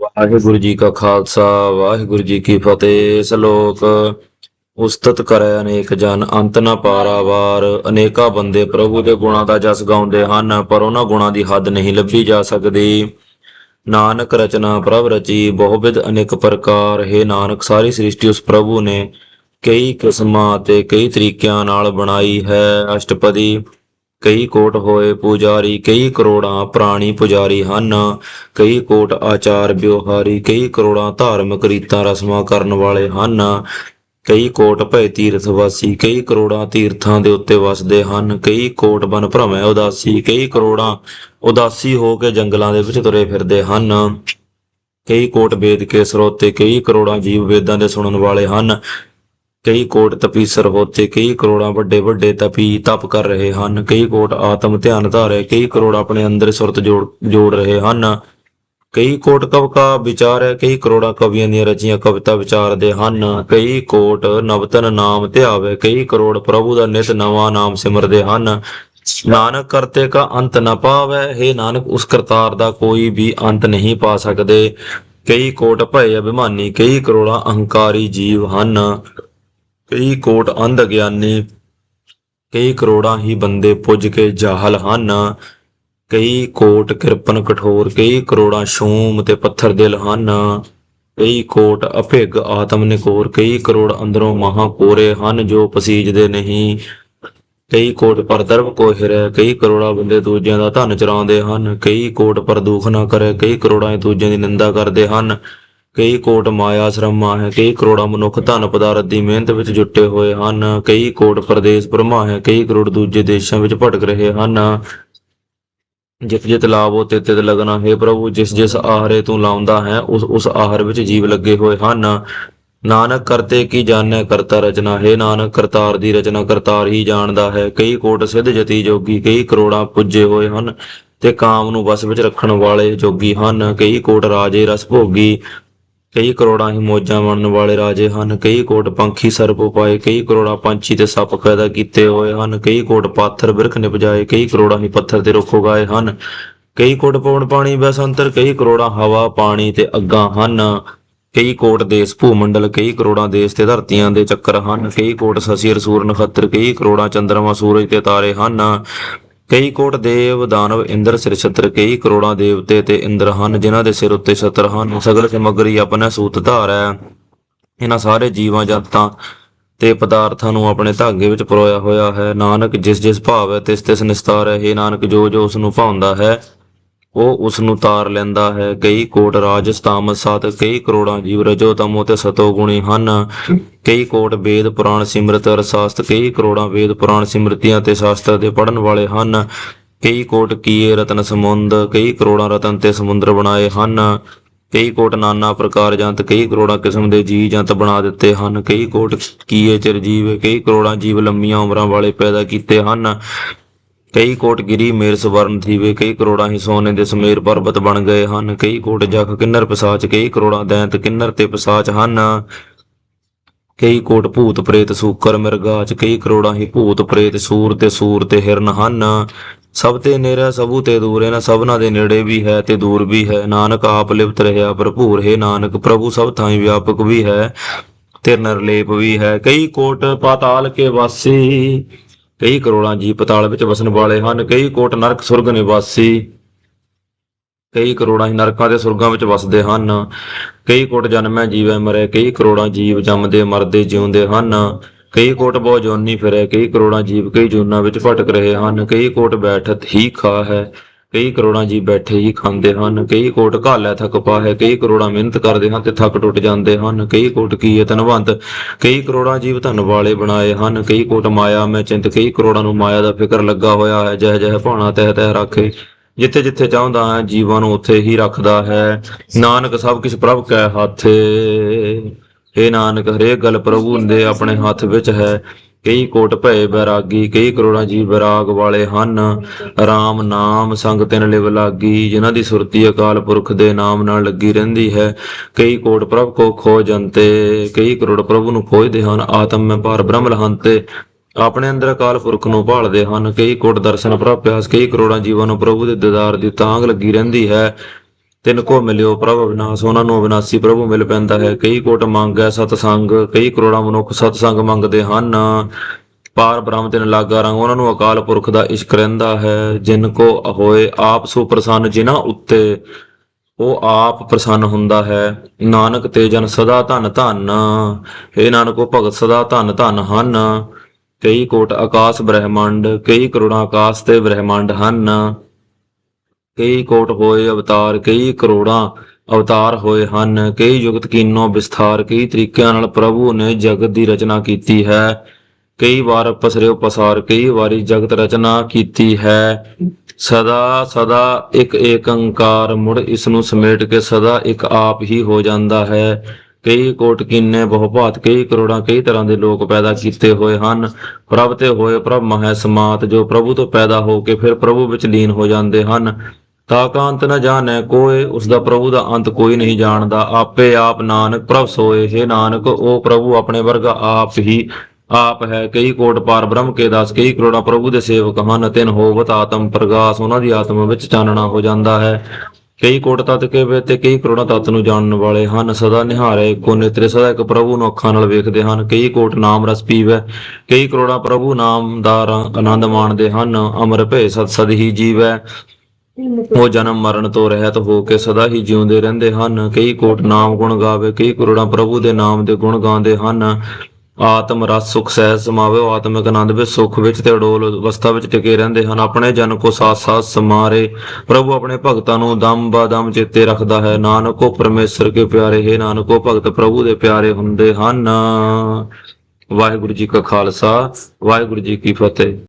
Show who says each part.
Speaker 1: ਵਾਹਿਗੁਰੂ ਜੀ ਕਾ ਖਾਲਸਾ, ਵਾਹਿਗੁਰੂ ਜੀ ਕੀ ਫਤਿਹ। ਸ਼ਲੋਕ, ਉਸਤਤ ਕਰੈ ਅਨੇਕ ਜਨ, ਅੰਤ ਨ ਪਾਰਾਵਾਰ ਅਨੇਕਾਂ ਬੰਦੇ ਪ੍ਰਭੂ ਦੇ ਗੁਣਾਂ ਦਾ ਜਸ ਗਾਉਂਦੇ ਹਨ, ਪਰ ਉਹਨਾਂ ਗੁਣਾਂ ਦੀ ਹੱਦ ਨਹੀਂ ਲੱਭੀ ਜਾ ਸਕਦੀ। ਨਾਨਕ ਰਚਨਾ ਪ੍ਰਭ ਰਚੀ ਬਹੁਵਿਧ ਅਨੇਕ ਪ੍ਰਕਾਰ। ਹੈ ਨਾਨਕ, ਸਾਰੀ ਸ੍ਰਿਸ਼ਟੀ ਉਸ ਪ੍ਰਭੂ ਨੇ ਕਈ ਕਿਸਮਾਂ ਤੇ ਕਈ ਤਰੀਕਿਆਂ ਨਾਲ ਬਣਾਈ ਹੈ। ਅਸ਼ਟਪਦੀ ਕਈ ਕੋਟ ਹੋਏ ਪੁਜਾਰੀ, ਕਈ ਕਰੋੜਾਂ ਪ੍ਰਾਣੀ ਪੁਜਾਰੀ ਹਨ। ਕਈ ਕੋਟ ਆਚਾਰ ਵਿਵਹਾਰੀ, ਕਈ ਕਰੋੜਾਂ ਧਾਰਮਿਕ ਰੀਤਾਂ ਰਸਮਾਂ ਕਰਨ ਵਾਲੇ ਹਨ। ਕਈ ਕੋਟ ਭੈ ਤੀਰਥ ਵਾਸੀ, ਕਈ ਕਰੋੜਾਂ ਤੀਰਥਾਂ ਦੇ ਉੱਤੇ ਵਸਦੇ ਹਨ। ਕਈ ਕੋਟ ਬਨ ਭ੍ਰਮੈ ਉਦਾਸੀ, ਕਈ ਕਰੋੜਾਂ ਉਦਾਸੀ ਹੋ ਕੇ ਜੰਗਲਾਂ ਦੇ ਵਿੱਚ ਤੁਰੇ ਫਿਰਦੇ ਹਨ। ਕਈ ਕੋਟ ਵੇਦ ਕੇ ਸਰੋਤੇ, ਕਈ ਕਰੋੜਾਂ ਜੀਵ ਵੇਦਾਂ ਦੇ ਸੁਣਨ ਵਾਲੇ ਹਨ। ਕਈ ਕੋਟ ਤਪੀ ਹੋਤੇ ਕਈ ਕਰੋੜਾਂ ਵੱਡੇ ਵੱਡੇ ਤਪੀ ਤਪ ਕਰ ਰਹੇ ਹਨ, ਕਈ ਕੋਟ ਆਤਮ ਧਿਆਨ ਧਾਰੇ, ਕਈ ਕਰੋੜ ਆਪਣੇ ਅੰਦਰ ਸੁਰਤ ਜੋੜ ਜੋੜ ਰਹੇ ਹਨ। ਕਈ ਕੋਟ ਕਵਕਾ ਵਿਚਾਰੈ ਕਈ ਕਰੋੜਾਂ ਕਵੀਆਂ ਦੀਆਂ ਰਚੀਆਂ ਕਵਿਤਾ ਵਿਚਾਰਦੇ ਹਨ। ਕਈ ਕੋਟ ਨਵਤਨ ਨਾਮ ਧਿਆਵੇ, ਕਈ ਕਰੋੜ ਪ੍ਰਭੂ ਦਾ ਨਿਤ ਨਵਾਂ ਨਾਮ ਸਿਮਰਦੇ ਹਨ। ਨਾਨਕ ਕਰਤੇ ਕਾ ਅੰਤ ਨਾ ਪਾਵੈ हे ਨਾਨਕ ਉਸ ਕਰਤਾਰ ਦਾ ਕੋਈ ਵੀ ਅੰਤ ਨਹੀਂ ਪਾ ਸਕਦੇ। ਕਈ ਕੋਟ ਭਏ ਅਭਿਮਾਨੀ, ਕਈ ਕਰੋੜਾਂ ਅਹੰਕਾਰੀ ਜੀਵ ਹਨ। ਕਈ ਕੋਟ ਅੰਧ ਗਿਆਨੀ, ਕਈ ਕਰੋੜਾਂ ਹੀ ਬੰਦੇ ਪੁੱਜ ਕੇ ਜਾਹਲ ਹਨ। ਕਈ ਕੋਟ ਕਿਰਪਨ ਕਠੋਰ, ਕਈ ਕਰੋੜਾਂ ਸ਼ੂਮ ਤੇ ਪੱਥਰ ਦਿਲ ਹਨ। ਕਈ ਕੋਟ ਅਭਿਗ ਆਤਮ ਨਿਕੋਰ, ਕਈ ਕਰੋੜ ਅੰਦਰੋਂ ਮਹਾ ਕੋਰੇ ਹਨ ਜੋ ਪਸੀਜਦੇ ਨਹੀਂ। ਕਈ ਕੋਟ ਪਰ ਕੋ ਹਿਰੈ, ਕਈ ਕਰੋੜਾਂ ਬੰਦੇ ਦੂਜਿਆਂ ਦਾ ਧਨ ਚਰਾਉਂਦੇ ਹਨ। ਕਈ ਕੋਟ ਪਰ ਦੁਖ ਨਾ ਕਰੇ, ਕਈ ਕਰੋੜਾਂ ਦੂਜਿਆਂ ਦੀ ਨਿੰਦਾ ਕਰਦੇ ਹਨ। ਕਈ ਕੋਟ ਮਾਇਆ ਸ਼ਰਮਾ ਹੈ, ਕਈ ਕਰੋੜਾਂ ਮਨੁੱਖ ਧਨ ਪਦਾਰਥ ਦੀ ਮਿਹਨਤ ਵਿੱਚ ਜੁਟੇ ਹੋਏ ਹਨ, ਕਈ ਕੋਟ ਪ੍ਰਦੇਸ਼ ਭਰਮਾ ਹੈ, ਕਈ ਕਰੋੜ ਦੂਜੇ ਦੇਸ਼ਾਂ ਵਿੱਚ ਭਟਕ ਰਹੇ ਹਨ। ਜਿਤ ਜਿਤ ਲਾਭੋ ਤਿਤ ਤਿਤ ਲਗਨਾ ਹੈ ਪ੍ਰਭੂ, ਜਿਸ ਜਿਸ ਆਹਰੇ ਤੂੰ ਲਾਉਂਦਾ ਹੈ, ਉਸ ਉਸ ਆਹਰ ਵਿੱਚ ਜੀਵ ਲੱਗੇ ਹੋਏ ਹਨ। ਨਾਨਕ ਕਰਤੇ ਕੀ ਜਾਣੈ ਕਰਤਾ ਰਚਨਾ, ਹੈ ਨਾਨਕ ਕਰਤਾਰ ਦੀ ਰਚਨਾ, ਕਰਤਾਰ ਹੀ ਜਾਣਦਾ ਹੈ। ਕਈ ਕੋਟ ਸਿੱਧ ਜਤੀ ਜੋਗੀ, ਕਈ ਕਰੋੜਾਂ ਪੁੱਜੇ ਹੋਏ ਹਨ, ਤੇ ਕਾਮ ਨੂੰ ਵਸ ਵਿੱਚ ਰੱਖਣ ਵਾਲੇ ਜੋਗੀ ਹਨ। ਕਈ ਕੋਟ ਰਾਜੇ ਰਸ ਭੋਗੀ ਕਈ ਕਰੋੜਾਂ ਹੀ ਮੋਜਾਂ ਮਾਣਨ ਵਾਲੇ ਰਾਜੇ ਹਨ, ਕਈ ਕੋਟ ਪੰਖੀ ਸਰਪ ਉਪਾਏ, ਕਈ ਕਰੋੜਾਂ ਪੰਛੀ ਤੇ ਸੱਪ ਪੈਦਾ ਕੀਤੇ ਹੋਏ ਹਨ, ਕਈ ਕੋਟ ਪਾਥਰ ਬਿਰਖ ਨਿਪਜਾਏ ਕਈ ਕਰੋੜਾਂ ਹੀ ਪੱਥਰ ਤੇ ਰੁੱਖ ਉਗਾਏ ਹਨ, ਕਈ ਕੋਟ ਪਵਨ ਪਾਣੀ ਬਸੰਤਰ ਕਈ ਕਰੋੜਾਂ ਹਵਾ, ਪਾਣੀ ਤੇ ਅੱਗਾਂ ਹਨ, ਕਈ ਕੋਟ ਦੇਸ ਭੂਮੰਡਲ, ਕਈ ਕਰੋੜਾਂ ਦੇਸ਼ ਤੇ ਧਰਤੀਆਂ ਦੇ ਚੱਕਰ ਹਨ, ਕਈ ਕੋਟ ਸਸੀ ਸੂਰ ਨਖੱਤਰ, ਕਈ ਕਰੋੜਾਂ ਚੰਦਰਮਾ ਸੂਰਜ ਤੇ ਤਾਰੇ ਹਨ ਕਈ ਕੋਟ ਦੇਵ, ਦਾਨਵ, ਇੰਦਰ, ਸਿਰ ਛਤਰ, ਕਈ ਕਰੋੜਾਂ ਦੇਵਤੇ ਤੇ ਇੰਦਰ ਹਨ, ਜਿਨ੍ਹਾਂ ਦੇ ਸਿਰ ਉੱਤੇ ਛਤਰ ਹਨ। ਸਗਲ ਸਮਗਰੀ ਆਪਣਾ ਸੂਤ ਧਾਰੈ ਇਹਨਾਂ ਸਾਰੇ ਜੀਵਾਂ, ਜੰਤਾਂ ਤੇ ਪਦਾਰਥਾਂ ਨੂੰ ਆਪਣੇ ਧਾਗੇ ਵਿੱਚ ਪਰੋਇਆ ਹੋਇਆ ਹੈ। ਨਾਨਕ ਜਿਸ ਜਿਸ ਭਾਵ ਹੈ ਤਿਸ ਤਿਸ ਨਿਸਤਾਰ ਹੈ। ਇਹ ਨਾਨਕ ਜੋ ਜੋ ਉਸ ਨੂੰ ਭਾਉਂਦਾ ਹੈ ਉਹ ਉਸ ਨੂੰ ਤਾਰ ਲੈਂਦਾ ਹੈ। ਕਈ ਕੋਟ ਰਾਜਸ ਤਾਮਸ ਸਤ, ਕਈ ਕਰੋੜਾਂ ਜੀਵ ਰਜੋ ਤਮੋ ਤੇ ਸਤੋ ਗੁਣੀ ਹਨ। ਕਈ ਕੋਟ ਵੇਦ ਪੁਰਾਣ ਸਿਮਰਤ ਅਰ ਸ਼ਾਸਤ ਕਈ ਕਰੋੜਾਂ ਵੇਦ ਪੁਰਾਣ ਸਿਮਰਤੀਆਂ ਤੇ ਸ਼ਾਸਤਰ ਦੇ ਪੜਨ ਵਾਲੇ ਹਨ। ਕਈ ਕੋਟ ਕੀਏ ਰਤਨ ਸਮੁੰਦ, ਕਈ ਕਰੋੜਾਂ ਰਤਨ ਤੇ ਸਮੁੰਦਰ ਬਣਾਏ ਹਨ। ਕਈ ਕੋਟ ਨਾਨਾ ਪ੍ਰਕਾਰ ਜੰਤ, ਕਈ ਕਰੋੜਾਂ ਕਿਸਮ ਦੇ ਜੀਵ ਜੰਤ ਬਣਾ ਦਿੱਤੇ ਹਨ। ਕਈ ਕੋਟ ਕੀਏ ਚਿਰਜੀਵ, ਕਈ ਕਰੋੜਾਂ ਜੀਵ ਲੰਮੀਆਂ ਉਮਰਾਂ ਵਾਲੇ ਪੈਦਾ ਕੀਤੇ ਹਨ। ਕਈ ਕੋਟ ਗਿਰੀ ਮੇਰ ਸਵਰਨ ਥੀਵੇ, ਕਈ ਕਰੋੜਾਂ ਹੀ ਸੋਨੇ ਦੇ ਸਮੇਰ ਪਰਬਤ ਬਣ ਗਏ ਹਨ। ਕਈ ਕੋਟ ਜਖ ਕਿੰਨਰ ਪਿਸਾਚ, ਕਈ ਕਰੋੜਾਂ ਦੈਂਤ ਕਿੰਨਰ ਤੇ ਪਿਸਾਚ ਹਨ। ਕਈ ਕੋਟ ਭੂਤ ਪ੍ਰੇਤ ਸੂਕਰ ਮਿਰਗਾਚ ਕਈ ਕਰੋੜਾਂ ਹੀ ਭੂਤ ਪ੍ਰੇਤ ਸੂਰ ਤੇ ਸੂਰ ਤੇ ਹਿਰਨ ਹਨ। ਸਭ ਤੇ ਨੇਰਾ ਸਭੂ ਤੇ ਦੂਰ ਹੈ ਨਾ ਸਭਨਾ ਦੇ ਨੇੜੇ ਵੀ ਹੈ ਤੇ ਦੂਰ ਵੀ ਹੈ। ਨਾਨਕ ਆਪ ਲਿਪਤ ਰਹਿਆ ਭਰਪੂਰ, ਹੈ ਨਾਨਕ ਪ੍ਰਭੂ, ਸਭ ਥਾਈਂ ਵਿਆਪਕ ਵੀ ਹੈ ਤੇ ਨਿਰਲੇਪ ਵੀ ਹੈ। ਕਈ ਕੋਟ ਪਾਤਾਲ ਕੇ ਵਾਸੀ ਕਈ ਕਰੋੜਾਂ ਜੀਵ ਪਤਾਲ ਵਿੱਚ ਵਸਣ ਵਾਲੇ ਹਨ, ਕਈ ਕੋਟ ਨਰਕ ਸੁਰਗ ਨਿਵਾਸੀ, ਕਈ ਕਰੋੜਾਂ ਹੀ ਨਰਕਾਂ ਦੇ ਸੁਰਗਾਂ ਵਿੱਚ ਵਸਦੇ ਹਨ, ਕਈ ਕੋਟ ਜਨਮੈ ਜੀਵੈ ਮਰੇ, ਕਈ ਕਰੋੜਾਂ ਜੀਵ ਜੰਮਦੇ ਮਰਦੇ ਜਿਉਂਦੇ ਹਨ, ਕਈ ਕੋਟ ਬਹੁ ਜੋਨੀ ਫਿਰੈ, ਕਈ ਕਰੋੜਾਂ ਜੀਵ ਕਈ ਜੂਨਾਂ ਵਿੱਚ ਭਟਕ ਰਹੇ ਹਨ, ਕਈ ਕੋਟ ਬੈਠਤ ਹੀ ਖਾ ਹੈ ਕਈ ਕਰੋੜਾਂ ਜੀਵ ਬੈਠੇ ਹੀ ਖਾਂਦੇ ਹਨ, ਕਈ ਕੋਟ ਘਾਲੈ ਥਕ ਪਾ ਹੈ ਕਈ ਕਰੋੜਾਂ ਮਿਹਨਤ ਕਰਦੇ ਹਨ ਤੇ ਥੱਕ ਟੁੱਟ ਜਾਂਦੇ ਹਨ, ਕਈ ਕੋਟ ਕੀਏ ਧਨਵੰਤ, ਕਈ ਕਰੋੜਾਂ ਜੀਵ ਧਨ ਵਾਲੇ ਬਣਾਏ ਹਨ, ਕਈ ਕੋਟ ਮਾਇਆ, ਮੈਂ ਚਿੰਤ, ਕਈ ਕਰੋੜਾਂ ਨੂੰ ਮਾਇਆ ਦਾ ਫਿਕਰ ਲੱਗਾ ਹੋਇਆ ਹੈ, ਜਹ ਜਹ ਭਾਣਾ ਤਹਿ ਤਹਿ ਰੱਖੇ, ਜਿੱਥੇ ਜਿੱਥੇ ਚਾਹੁੰਦਾ ਹੈ ਜੀਵਾਂ ਨੂੰ ਉੱਥੇ ਹੀ ਰੱਖਦਾ ਹੈ, ਨਾਨਕ ਸਭ ਕੁਝ ਪ੍ਰਭ ਕੈ ਹੱਥ ਇਹ ਨਾਨਕ ਹਰੇਕ ਗੱਲ ਪ੍ਰਭੂ ਦੇ ਆਪਣੇ ਹੱਥ ਵਿੱਚ ਹੈ ਕਈ ਕੋਟ ਭਏ ਬੈਰਾਗੀ, ਕਈ ਕਰੋੜਾਂ ਜੀਵ ਵਿਰਾਗ ਵਾਲੇ ਹਨ। RAM ਨਾਮ ਸੰਗ ਤਿਨ ਲਿਵ ਲਾਗੀ, ਜਿਨ੍ਹਾਂ ਦੀ ਸੁਰਤੀ ਅਕਾਲ ਪੁਰਖ ਦੇ ਨਾਮ ਨਾਲ ਲੱਗੀ ਰਹਿੰਦੀ ਹੈ। ਕਈ ਕੋਟ ਪ੍ਰਭ ਕੋ ਖੋ ਜੰਤੇ ਕਈ ਕਰੋੜ ਪ੍ਰਭੂ ਨੂੰ ਖੋਜਦੇ ਹਨ, ਆਤਮ ਮੈਂ ਭਾਰ ਬ੍ਰਹਮ ਲਹੰਤੇ। ਆਪਣੇ ਅੰਦਰ ਅਕਾਲ ਪੁਰਖ ਨੂੰ ਭਾਲਦੇ ਹਨ। ਕਈ ਕੋਟ ਦਰਸ਼ਨ ਪ੍ਰਭ ਪ੍ਰਾਪਿਆਸ ਕਈ ਕਰੋੜਾਂ ਜੀਵਾਂ ਨੂੰ ਪ੍ਰਭੂ ਦੇ ਦੀਦਾਰ ਦੀ ਤਾਂਗ ਲੱਗੀ ਰਹਿੰਦੀ ਹੈ। ਤਿੰਨ ਕੋ ਮਿਲਿਓ ਪ੍ਰਭ ਅਵਿਨਾਸ਼, ਉਹਨਾਂ ਨੂੰ ਅਵਿਨਾਸੀ ਪ੍ਰਭੂ ਮਿਲ ਪੈਂਦਾ ਹੈ। ਕਈ ਕੋਟ ਮੰਗ ਮੰਗੈ ਸਤਸੰਗ, ਕਈ ਕਰੋੜਾਂ ਮਨੁੱਖ ਸਤਸੰਗ ਮੰਗਦੇ ਹਨ। ਪਾਰ ਬ੍ਰਹਮ ਤਿਨ ਲਾਗਾ ਰੰਗ, ਉਹਨਾਂ ਨੂੰ ਅਕਾਲ ਪੁਰਖ ਦਾ ਇਸ਼ਕ ਰਹਿੰਦਾ ਹੈ। ਜਿਨ ਕੋ ਹੋਏ ਆਪ ਸੋ ਪ੍ਰਸੰਨ, ਜਿਨ੍ਹਾਂ ਉੱਤੇ ਉਹ ਆਪ ਪ੍ਰਸੰਨ ਹੁੰਦਾ ਹੈ। ਨਾਨਕ ਤੇ ਜਨ ਸਦਾ ਧਨ ਧਨ ਇਹ ਨਾਨਕੋ ਭਗਤ ਸਦਾ ਧਨ ਧਨ ਹਨ। ਕਈ ਕੋਟ ਆਕਾਸ਼ ਬ੍ਰਹਿਮੰਡ, ਕਈ ਕਰੋੜਾਂ ਆਕਾਸ਼ ਤੇ ਬ੍ਰਹਿਮੰਡ ਹਨ। ਕਈ ਕੋਟ ਹੋਏ ਅਵਤਾਰ, ਕਈ ਕਰੋੜਾਂ ਅਵਤਾਰ ਹੋਏ ਹਨ, ਕਈ ਜੁਗਤ ਕੀਨੋ ਵਿਸਥਾਰ, ਕਈ ਤਰੀਕਿਆਂ ਨਾਲ ਪ੍ਰਭੂ ਨੇ ਜਗਤ ਦੀ ਰਚਨਾ ਕੀਤੀ ਹੈ। ਕਈ ਵਾਰ ਪਸਰਿਓ ਪਸਾਰ, ਕਈ ਵਾਰੀ ਜਗਤ ਰਚਨਾ ਕੀਤੀ ਹੈ। ਸਦਾ ਸਦਾ ਇੱਕ ਏਕੰਕਾਰ ਮੁੜ ਇਸ ਨੂੰ ਸਮੇਟ ਕੇ ਸਦਾ ਇੱਕ ਆਪ ਹੀ ਹੋ ਜਾਂਦਾ ਹੈ। ਕਈ ਕੋਟ ਕੀਨੇ ਬਹੁਪਾਤ, ਕਈ ਕਰੋੜਾਂ, ਕਈ ਤਰ੍ਹਾਂ ਦੇ ਲੋਕ ਪੈਦਾ ਕੀਤੇ ਹੋਏ ਹਨ। ਪ੍ਰਭ ਤੇ ਹੋਏ ਪ੍ਰਭ ਮਹਿ ਸਮਾਤ, ਜੋ ਪ੍ਰਭੂ ਤੋਂ ਪੈਦਾ ਹੋ ਕੇ ਫਿਰ ਪ੍ਰਭੂ ਵਿੱਚ ਲੀਨ ਹੋ ਜਾਂਦੇ ਹਨ। ਤਾਕਾ ਅੰਤ ਨ ਜਾਣੈ ਕੋਏ ਉਸ ਦਾ ਪ੍ਰਭੂ ਦਾ ਅੰਤ ਕੋਈ ਨਹੀਂ ਜਾਣਦਾ। ਆਪੇ ਆਪ ਨਾਨਕ ਪ੍ਰਭ ਸੋਏ, ਹੈ ਨਾਨਕ, ਉਹ ਪ੍ਰਭੂ ਆਪਣੇ ਵਰਗਾ ਆਪ ਹੀ ਆਪ ਹੈ। ਕਈ ਕੋਟ ਪਾਰ ਬ੍ਰਹਮ ਕੇ ਦਾਸ, ਕਈ ਕਰੋੜਾਂ ਪ੍ਰਭੂ ਦੇ ਸੇਵਕ ਹਨ, ਤਿਨ ਹੋਵਤ ਆਤਮ ਪ੍ਰਗਾਸ, ਉਹਨਾਂ ਦੀ ਆਤਮਾ ਵਿੱਚ ਚਾਨਣਾ ਹੋ ਜਾਂਦਾ ਹੈ। ਕਈ ਕੋਟ ਤਤ ਕੇ ਵੇ ਤੇ ਕਈ ਕਰੋੜਾਂ ਤਤ ਨੂੰ ਜਾਣਨ ਵਾਲੇ ਹਨ। ਸਦਾ ਨਿਹਾਰੇ ਕੋ ਨਿਤਰੇ, ਸਦਾ ਇੱਕ ਪ੍ਰਭੂ ਨੂੰ ਅੱਖਾਂ ਨਾਲ ਵੇਖਦੇ ਹਨ। ਕਈ ਕੋਟ ਨਾਮ ਰਸ ਪੀਵੈ, ਕਈ ਕਰੋੜਾਂ ਪ੍ਰਭੂ ਨਾਮ ਦਾ ਆਨੰਦ ਮਾਣਦੇ ਹਨ। ਅਮਰ ਭੇ ਸਤ ਸਦ ਹੀ ਜੀਵੈ। ਉਹ ਜਨਮ ਮਰਨ ਤੋਂ ਰਹਿਤ ਹੋ ਕੇ ਸਦਾ ਹੀ ਜਿਉਂਦੇ ਰਹਿੰਦੇ ਹਨ। ਕਈ ਕੋਟ ਨਾਮ ਗੁਣ ਗਾਵੇ, ਕਈ ਕਰੋੜਾਂ ਪ੍ਰਭੂ ਦੇ ਨਾਮ ਦੇ ਗੁਣ ਗਾਉਂਦੇ ਹਨ। ਆਤਮ ਰਸ, ਸੁਖ ਸਹਿ ਸਮਾਵੇ, ਉਹ ਆਤਮਿਕ ਆਨੰਦ ਵਿੱਚ, ਸੁਖ ਵਿੱਚ ਤੇ ਅਡੋਲ ਅਵਸਥਾ ਵਿੱਚ ਟਿਕੇ ਰਹਿੰਦੇ ਹਨ। ਆਪਣੇ ਜਨ ਕੋ ਸਾਥ ਸਾਥ ਸਮਾਰੇ। ਪ੍ਰਭੂ ਆਪਣੇ ਭਗਤਾਂ ਨੂੰ ਦਮ ਬਾ ਚੇਤੇ ਰੱਖਦਾ ਹੈ। ਨਾਨਕੋ ਪਰਮੇਸ਼ਰ ਕੇ ਪਿਆਰੇ, ਹੈ ਨਾਨਕੋ ਭਗਤ ਪ੍ਰਭੂ ਦੇ ਪਿਆਰੇ ਹੁੰਦੇ ਹਨ। ਵਾਹਿਗੁਰੂ ਜੀ ਕਾ ਖਾਲਸਾ, ਵਾਹਿਗੁਰੂ ਜੀ ਕੀ ਫਤਿਹ।